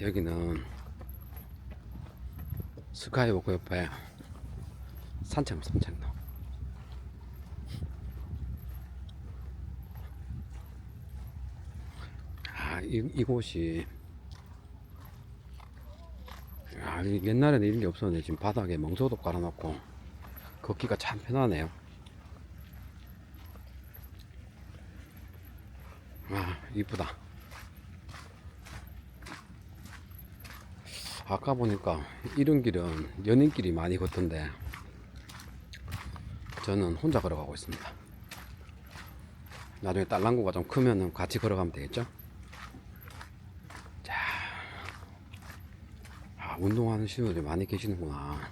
여기는 스카이워크 옆에 산책 산책로 아 이, 이곳이 아, 이- 옛날에는 이런 게 없었는데 지금 바닥에 멍석도 깔아놓고 걷기가 참 편하네요. 아 이쁘다 아까 보니까 이런 길은 연인끼리 많이 걷던데 저는 혼자 걸어가고 있습니다. 나중에 딸랑구가 좀 크면 같이 걸어가면 되겠죠? 자, 아, 운동하는 신우들이 많이 계시는구나.